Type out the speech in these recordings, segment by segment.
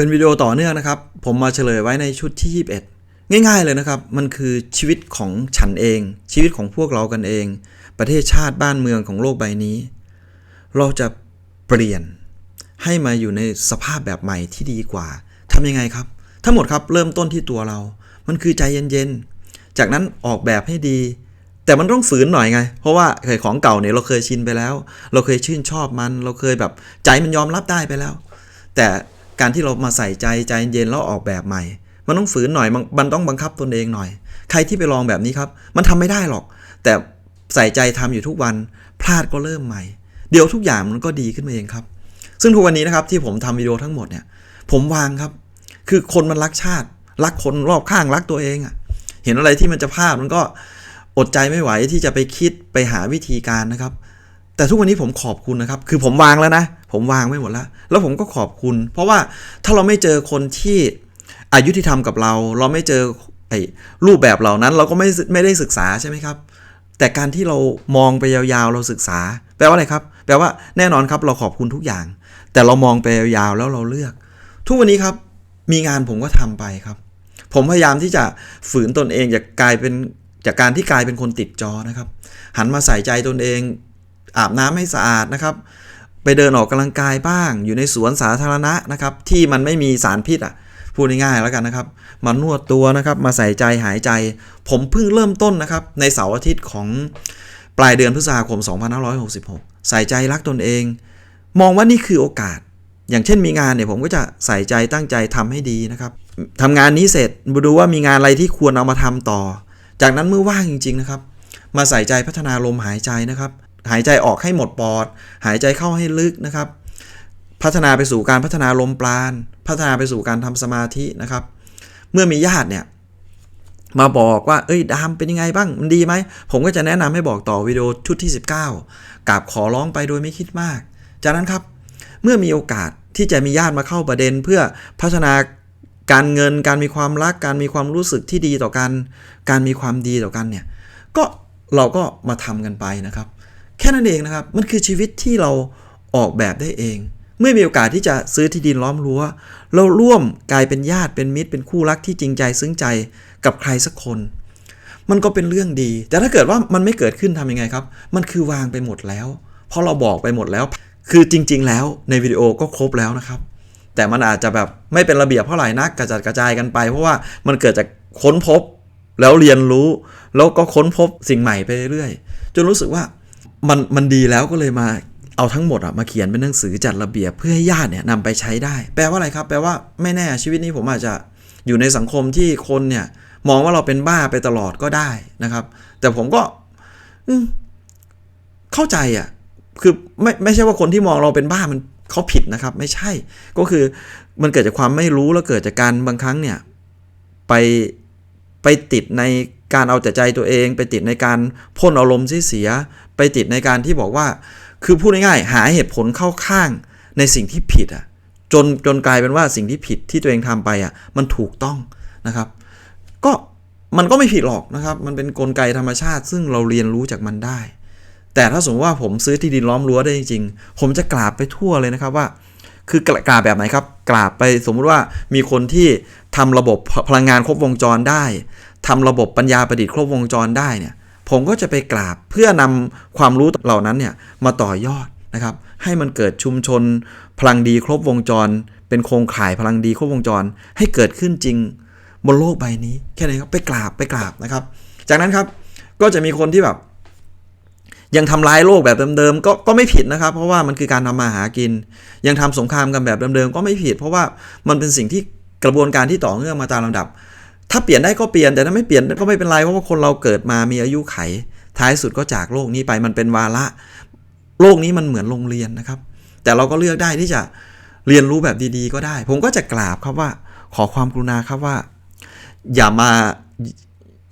เป็นวิดีโอต่อเนื่องนะครับ ผมมาเฉลยไว้ในชุดที่ 21 ง่ายๆเลยนะครับ มันคือชีวิตของฉันเอง ชีวิตของพวกเรากันเอง ประเทศชาติบ้านเมืองของโลกใบนี้ เราจะเปลี่ยนให้มาอยู่ในสภาพแบบใหม่ที่ดีกว่า ทำยังไงครับ ทั้งหมดครับเริ่มต้นที่ตัวเรา มันคือใจเย็นๆ จากนั้นออกแบบให้ดี แต่มันต้องฝืนหน่อยไง เพราะว่าเคยของเก่าเนี่ยเราเคยชินไปแล้ว เราเคยชื่นชอบมัน เราเคยแบบใจมันยอมรับได้ไปแล้ว แต่ การที่เรามาใส่ใจใจเย็นแล้วออกแบบใหม่ มันต้องฝืนหน่อยมันต้องบังคับตนเองหน่อย ใครที่ไปลองแบบนี้ครับ มันทำไม่ได้หรอก แต่ใส่ใจทำอยู่ทุกวัน พลาดก็เริ่มใหม่ เดี๋ยวทุกอย่างมันก็ดีขึ้นมาเองครับ ซึ่งทุกวันนี้นะครับที่ผมทำวิดีโอทั้งหมดเนี่ย ผมวางครับ คือคนมันรักชาติ รักคนรอบข้างรักตัวเองอะเห็นอะไรที่มันจะพลาดมันก็อดใจไม่ไหวที่จะไปคิดไปหาวิธีการนะครับ แต่ทุกวันนี้ผมขอบคุณนะครับ คือผมวางแล้วนะ ผมวางไม่หมดแล้ว แล้วผมก็ขอบคุณ เพราะว่าถ้าเราไม่เจอคนที่อายุที่ทำกับเรา เราไม่เจอไอ้รูปแบบเหล่านั้น เราก็ไม่ไม่ได้ศึกษาใช่ไหมครับ แต่การที่เรามองไปยาวๆ เราศึกษา แปลว่าอะไรครับ แปลว่าแน่นอนครับ เราขอบคุณทุกอย่าง แต่เรามองไปยาวๆ แล้วเราเลือก ทุกวันนี้ครับ มีงานผมก็ทำไปครับ ผมพยายามที่จะฝืนตนเองจากกลายเป็นจากการที่กลายเป็นคนติดจอนะครับ หันมาใส่ใจตนเอง อาบน้ำให้สะอาดนะครับ ไปเดินออกกำลังกายบ้าง อยู่ในสวนสาธารณะนะครับ ที่มันไม่มีสารพิษอะพูดง่ายๆแล้วกันนะครับ มานวดตัวนะครับ มาใส่ใจหายใจ ผมเพิ่งเริ่มต้นนะครับ ในเสาร์อาทิตย์ของปลายเดือนพฤษภาคม 2566 ใส่ใจรักตนเอง มองว่านี่คือโอกาส อย่างเช่นมีงานเนี่ยผมก็จะใส่ใจตั้งใจทำให้ดีนะครับทำงานนี้เสร็จมาดูว่ามีงานอะไรที่ควรเอามาทำต่อ จากนั้นเมื่อว่างจริง ๆนะครับ มาใส่ใจพัฒนาลมหายใจนะครับ หายใจออกให้หมดปอด หายใจเข้าให้ลึกนะครับ พัฒนาไปสู่การพัฒนาลมปราณ พัฒนาไปสู่การทำสมาธินะครับ เมื่อมีญาติเนี่ยมาบอกว่า เอ้ย ดามเป็นยังไงบ้าง มันดีไหม ผมก็จะแนะนำให้บอกต่อวิดีโอชุดที่ 19กราบขอร้องไปโดยไม่คิดมาก จากนั้นครับ เมื่อมีโอกาสที่จะมีญาติมาเข้าประเด็น เพื่อพัฒนาการเงิน การมีความรัก การมีความรู้สึกที่ดีต่อกัน การมีความดีต่อกันเนี่ย ก็เราก็มาทำกันไปนะครับ แค่นั้นเองนะครับ มันคือชีวิตที่เราออกแบบได้เอง เมื่อมีโอกาสที่จะซื้อที่ดินล้อมรั้ว เราร่วมกลายเป็นญาติเป็นมิตร เป็นคู่รักที่จริงใจซึ้งใจกับใครสักคน มันก็เป็นเรื่องดี แต่ถ้าเกิดว่ามันไม่เกิดขึ้นทำยังไงครับ มันคือวางไปหมดแล้ว เพราะเราบอกไปหมดแล้ว คือจริง ๆ แล้วในวิดีโอก็ครบแล้วนะครับ แต่มันอาจจะแบบไม่เป็นระเบียบเท่าไหร่นักกระจัดกระจายกันไป เพราะว่ามันเกิดจากค้นพบแล้วเรียนรู้ แล้วก็ค้นพบสิ่งใหม่ไปเรื่อยจนรู้สึกว่า มันมันดีแล้วก็เลยมาเอาทั้งหมดอะมาเขียนเป็นหนังสือจัดระเบียบเพื่อให้ญาติเนี่ยนำไปใช้ได้ แปลว่าอะไรครับ แปลว่าไม่แน่ชีวิตนี้ผมอาจจะอยู่ในสังคมที่คนเนี่ยมองว่าเราเป็นบ้าไปตลอดก็ได้นะครับ แต่ผมก็อืเข้าใจอะ่ะ คือไม่ไม่ใช่ว่าคนที่มองเราเป็นบ้ามันเขาผิดนะครับ ไม่ใช่ ก็คือมันเกิดจากความไม่รู้แล้วเกิดจากการบางครั้งเนี่ย ไปไปติดในการเอาแต่ใจตัวเอง ไปติดในการพ่นอารมณ์เสีย ไปติดในการที่บอกว่า คือพูดง่ายๆหาเหตุผลเข้าข้างในสิ่งที่ผิดอะจนจนกลายเป็นว่าสิ่งที่ผิดที่ตัวเองทำไปอะมันถูกต้องนะครับ ก็มันก็ไม่ผิดหรอกนะครับ มันเป็นนกลไกธรรมชาติ ซึ่งเราเรียนรู้จากมันได้ แต่ถ้าสมมติว่าผมซื้อที่ดินล้อมรั้วได้จริงๆ ผมจะกราบไปทั่วเลยนะครับว่า คือกราบแบบไหนครับ กราบไปสมมุติว่ามีคนที่ทำระบบพลังงานครบวงจรได้ทำระบบปัญญาประดิษฐ์ครบวงจรได้เนี่ย ผมก็จะไปกราบเพื่อนำความรู้เหล่านั้นเนี่ยมาต่อยอดนะครับ ให้มันเกิดชุมชน พลังดีครบวงจร เป็นโครงข่ายพลังดีครบวงจร ให้เกิดขึ้นจริงบนโลกใบนี้แค่นี้ครับไปกราบไปกราบนะครับ จากนั้นครับก็จะมีคนที่แบบ ยังทำร้ายโลกแบบเดิมๆก็ก็ไม่ผิดนะครับ เพราะว่ามันคือการทำมาหากิน ยังทำสงครามกันแบบเดิมๆก็ไม่ผิด เพราะว่ามันเป็นสิ่งที่กระบวนการที่ต่อเนื่องมาตามลำดับ ถ้าเปลี่ยนได้ก็เปลี่ยนแต่ถ้าไม่เปลี่ยนก็ไม่เป็นไรเพราะว่าคนเราเกิดมามีอายุไข ท้ายสุดก็จากโลกนี้ไปมันเป็นวาระ โลกนี้มันเหมือนโรงเรียนนะครับ แต่เราก็เลือกได้ที่จะเรียนรู้แบบดีๆ ก็ได้ ผมก็จะกราบครับว่า ขอความกรุณาครับว่า อย่ามา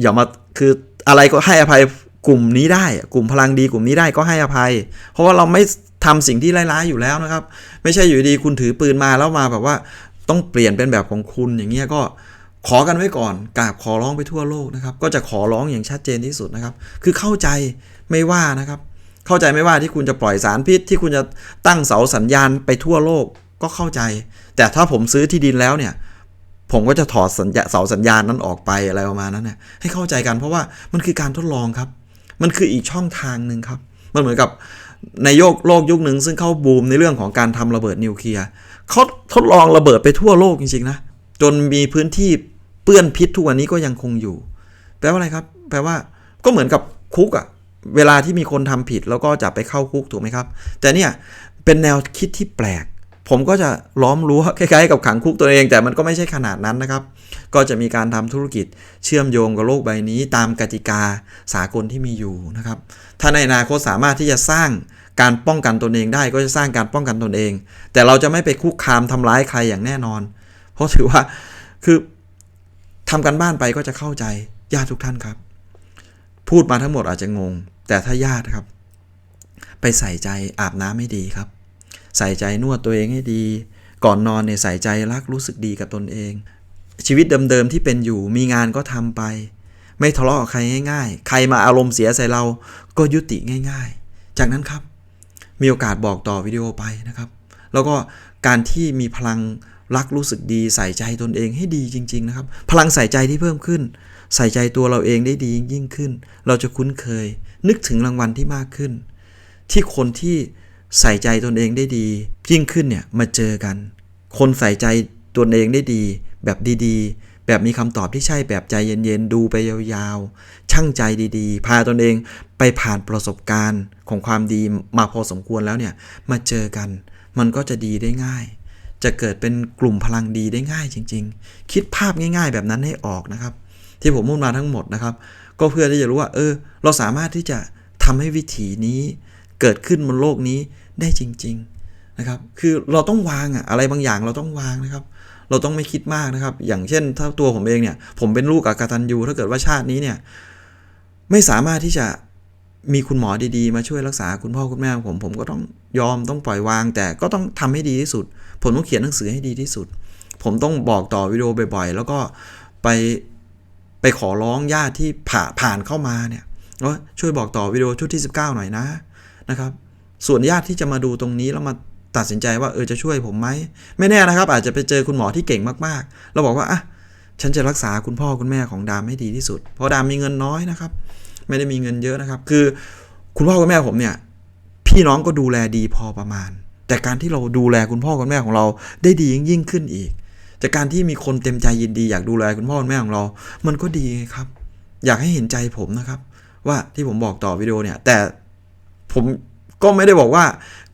อย่ามาคืออะไรก็ให้อภัยกลุ่มนี้ได้ กลุ่มพลังดีกลุ่มนี้ได้ก็ให้อภัย เพราะว่าเราไม่ทำสิ่งที่ร้ายๆอยู่แล้วนะครับ ไม่ใช่อยู่ดีคุณถือปืนมาแล้วมาแบบว่าต้องเปลี่ยนเป็นแบบของคุณอย่างเงี้ยก็ ขอกันไว้ก่อนกราบขอร้องไปทั่วโลกนะครับ ก็จะขอร้องอย่างชัดเจนที่สุดนะครับ คือเข้าใจไม่ว่านะครับ เข้าใจไม่ว่าที่คุณจะปล่อยสารพิษ ที่คุณจะตั้งเสาสัญญาณไปทั่วโลกก็เข้าใจ แต่ถ้าผมซื้อที่ดินแล้วเนี่ย ผมก็จะถอดสัญญาเสาสัญญาณนั้นออกไปอะไรประมาณนั้นเนี่ยให้เข้าใจกันเพราะว่ามันคือการทดลองครับ มันคืออีกช่องทางหนึ่งครับ มันเหมือนกับในโยกโลกยุคหนึ่งซึ่งเข้าบูมในเรื่องของการทำระเบิดนิวเคลียร์เขาทดลองระเบิดไปทั่วโลกจริงๆนะจนมีพื้นที่ เปื้อนพิษทุกวันนี้ก็ยังคงอยู่ แปลว่าอะไรครับ แปลว่าก็เหมือนกับคุกอะเวลาที่มีคนทำผิดแล้วก็จับไปเข้าคุกถูกไหมครับ แต่เนี่ยเป็นแนวคิดที่แปลก ผมก็จะล้อมรั้วคล้ายๆกับขังคุกตัวเอง แต่มันก็ไม่ใช่ขนาดนั้นนะครับ ก็จะมีการทำธุรกิจเชื่อมโยงกับโลกใบนี้ ตามกติกาสากลที่มีอยู่นะครับ ถ้าในอนาคตสามารถที่จะสร้างการป้องกันตนเองได้ก็จะสร้างการป้องกันตนเอง แต่เราจะไม่ไปคุกคามทำร้ายใครอย่างแน่นอน เพราะถือว่าคือ ทำกันบ้านไปก็จะเข้าใจญาติทุกท่านครับ พูดมาทั้งหมดอาจจะงง แต่ถ้าญาติครับ ไปใส่ใจอาบน้ำให้ดีครับ ใส่ใจนวดตัวเองให้ดี ก่อนนอนเนี่ยใส่ใจรักรู้สึกดีกับตนเอง ชีวิตเดิมๆที่เป็นอยู่มีงานก็ทำไป ไม่ทะเลาะกับใครง่ายๆ ใครมาอารมณ์เสียใส่เราก็ยุติง่าย ๆ จากนั้นครับ มีโอกาสบอกต่อวิดีโอไปนะครับ แล้วก็การที่มีพลัง รักรู้สึกดีใส่ใจตนเองให้ดีจริง ๆ นะครับ พลังใส่ใจที่เพิ่มขึ้น ใส่ใจตัวเราเองได้ดียิ่งขึ้น เราจะคุ้นเคย นึกถึงรางวัลที่มากขึ้น ที่คนที่ใส่ใจตนเองได้ดี ยิ่งขึ้นเนี่ยมาเจอกัน คนใส่ใจตนเองได้ดี แบบดีๆ แบบมีคำตอบที่ใช่แบบใจเย็นๆ ดูไปยาวๆ ช่างใจดีๆ พาตนเองไปผ่านประสบการณ์ของความดีมาพอสมควรแล้วเนี่ยมาเจอกัน มันก็จะดีได้ง่าย จะเกิดเป็นกลุ่มพลังดีได้ง่ายจริง ๆ คิดภาพง่าย ๆ แบบนั้นให้ออกนะครับ ที่ผมพูดมาทั้งหมดนะครับ ก็เพื่อที่จะรู้ว่า เออ เราสามารถที่จะทำให้วิถีนี้ เกิดขึ้นบนโลกนี้ได้จริง ๆนะครับ คือเราต้องวางอะอะไรบางอย่างเราต้องวางนะครับ เราต้องไม่คิดมากนะครับ อย่างเช่น ถ้าตัวผมเองเนี่ย ผมเป็นลูกอกตันยูถ้าเกิดว่าชาตินี้เนี่ยไม่สามารถที่จะมีคุณหมอดีๆ มาช่วยรักษาคุณพ่อคุณแม่ผมผมก็ต้องยอมต้องปล่อยวาง แต่ก็ต้องทำให้ดีที่สุด ผมต้องเขียนหนังสือให้ดีที่สุด ผมต้องบอกต่อวิดีโอบ่อยๆ แล้วก็ไปไปขอร้องญาติที่ผ่าผ่านเข้ามาเนี่ยว่าช่วยบอกต่อวิดีโอชุดที่ 19 หน่อยนะนะครับ ส่วนญาติที่จะมาดูตรงนี้แล้วมาตัดสินใจว่าเออจะช่วยผมไหมไม่แน่นะครับ อาจจะไปเจอคุณหมอที่เก่งมากๆ แล้วบอกว่าอะฉันจะรักษาคุณพ่อคุณแม่ของดามให้ดีที่สุด เพราะดามมีเงินน้อยนะครับ ไม่ได้มีเงินเยอะนะครับ คือคุณพ่อคุณแม่ผมเนี่ย พี่น้องก็ดูแลดีพอประมาณ แต่การที่เราดูแลคุณพ่อคุณแม่ของเราได้ดียิ่งยิ่งขึ้นอีก จากการที่มีคนเต็มใจยินดีอยากดูแลคุณพ่อคุณแม่ของเรา มันก็ดีครับ อยากให้เห็นใจผมนะครับ ว่าที่ผมบอกต่อวิดีโอเนี่ย แต่ผมก็ไม่ได้บอกว่า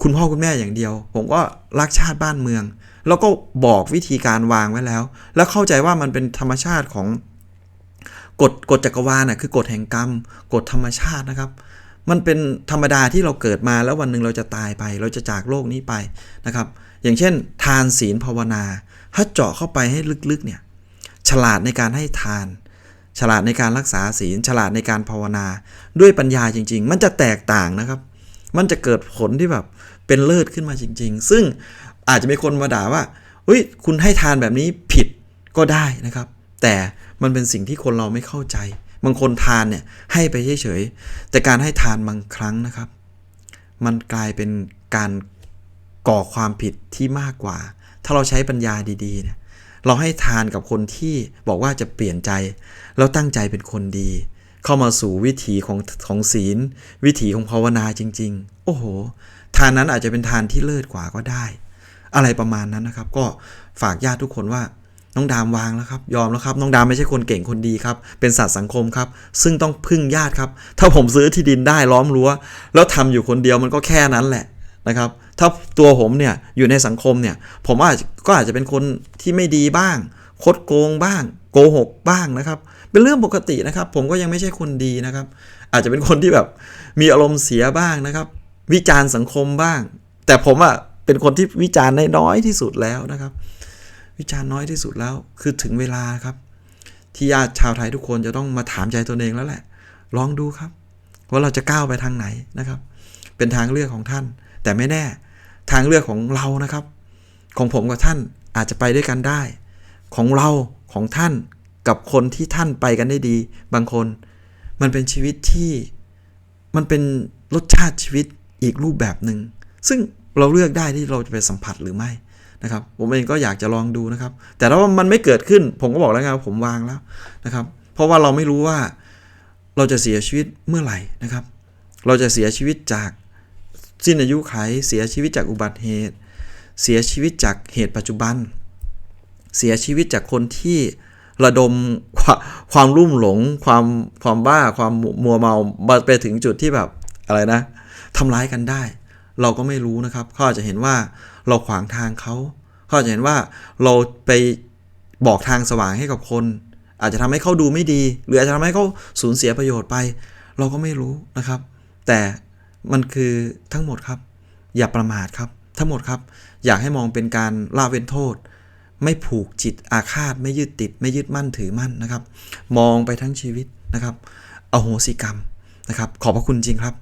คุณพ่อคุณแม่อย่างเดียว ผมก็รักชาติบ้านเมือง แล้วก็บอกวิธีการวางไว้แล้ว แล้วเข้าใจว่ามันเป็นธรรมชาติของกฎกฎจักรวาลน่ะคือกฎแห่งกรรมกฎธรรมชาตินะครับ มันเป็นธรรมดาที่เราเกิดมาแล้ววันหนึ่งเราจะตายไป เราจะจากโลกนี้ไปนะครับ อย่างเช่น ทานศีลภาวนา ถ้าเจาะเข้าไปให้ลึกๆเนี่ยฉลาดในการให้ทาน ฉลาดในการรักษาศีล ฉลาดในการภาวนา ด้วยปัญญาจริง ๆ มันจะแตกต่างนะครับ มันจะเกิดผลที่แบบเป็นเลิศขึ้นมาจริง ๆ ซึ่งอาจจะมีคนมาด่าว่าอุ้ยคุณให้ทานแบบนี้ผิดก็ได้นะครับ แต่มันเป็นสิ่งที่คนเราไม่เข้าใจ บางคนทานเนี่ยให้ไปเฉยๆแต่การให้ทานบางครั้งนะครับ มันกลายเป็นการก่อความผิดที่มากกว่า ถ้าเราใช้ปัญญาดีๆเนี่ยเราให้ทานกับคนที่บอกว่าจะเปลี่ยนใจ แล้วตั้งใจเป็นคนดี เข้ามาสู่วิถีของของศีล วิถีของภาวนาจริง ๆ โอ้โห ทานนั้นอาจจะเป็นทานที่เลิศกว่าก็ได้ อะไรประมาณนั้นนะครับ ก็ฝากญาติทุกคนว่า น้องดามวางแล้วครับ ยอมแล้วครับ น้องดามไม่ใช่คนเก่งคนดีครับ เป็นสัตว์สังคมครับ ซึ่งต้องพึ่งญาติครับ ถ้าผมซื้อที่ดินได้ล้อมรั้ว แล้วทำอยู่คนเดียวมันก็แค่นั้นแหละนะครับ ถ้าตัวผมเนี่ยอยู่ในสังคมเนี่ย ผมอาจก็อาจจะเป็นคนที่ไม่ดีบ้าง คดโกงบ้าง โกหกบ้างนะครับ เป็นเรื่องปกตินะครับ ผมก็ยังไม่ใช่คนดีนะครับ อาจจะเป็นคนที่แบบมีอารมณ์เสียบ้างนะครับ วิจารณ์สังคมบ้าง แต่ผมอะเป็นคนที่วิจารณ์น้อยที่สุดแล้วนะครับ วิจารณ์น้อยที่สุดแล้ว คือถึงเวลาครับ ที่ญาติชาวไทยทุกคนจะต้องมาถามใจตนเองแล้วแหละ ลองดูครับ ว่าเราจะก้าวไปทางไหนนะครับ เป็นทางเลือกของท่าน แต่ไม่แน่ทางเลือกของเรานะครับ ของผมกับท่านอาจจะไปด้วยกันได้ ของเราของท่านกับคนที่ท่านไปกันได้ดี บางคน มันเป็นชีวิตที่มันเป็นรสชาติชีวิตอีกรูปแบบหนึ่งซึ่งเราเลือกได้ที่เราจะไปสัมผัสหรือไม่ นะครับ ผมเองก็อยากจะลองดูนะครับ แต่ถ้ามันไม่เกิดขึ้น ผมก็บอกแล้วไงว่าผมวางแล้วนะครับ เพราะว่าเราไม่รู้ว่าเราจะเสียชีวิตเมื่อไหร่นะครับ เราจะเสียชีวิตจากสิ้นอายุไข เสียชีวิตจากอุบัติเหตุ เสียชีวิตจากเหตุปัจจุบัน เสียชีวิตจากคนที่ระดมความความรุ่มหลง ความความบ้าความมัวเมาไปถึงจุดที่แบบอะไรนะทำร้ายกันได้ เราก็ไม่รู้นะครับเขาอาจจะเห็นว่าเราขวางทางเขาเขาอาจจะเห็นว่าเราไปบอกทางสว่างให้กับคน อาจจะทำให้เขาดูไม่ดี หรืออาจจะทำให้เขาสูญเสียประโยชน์ไป เราก็ไม่รู้นะครับ แต่มันคือทั้งหมดครับ อย่าประมาทครับ ทั้งหมดครับ อยากให้มองเป็นการละเว้นโทษ ไม่ผูกจิตอาฆาตไม่ยึดติด ไม่ยึดมั่นถือมั่นนะครับ มองไปทั้งชีวิตนะครับ อโหสิกรรมนะครับ ขอบพระคุณจริงครับ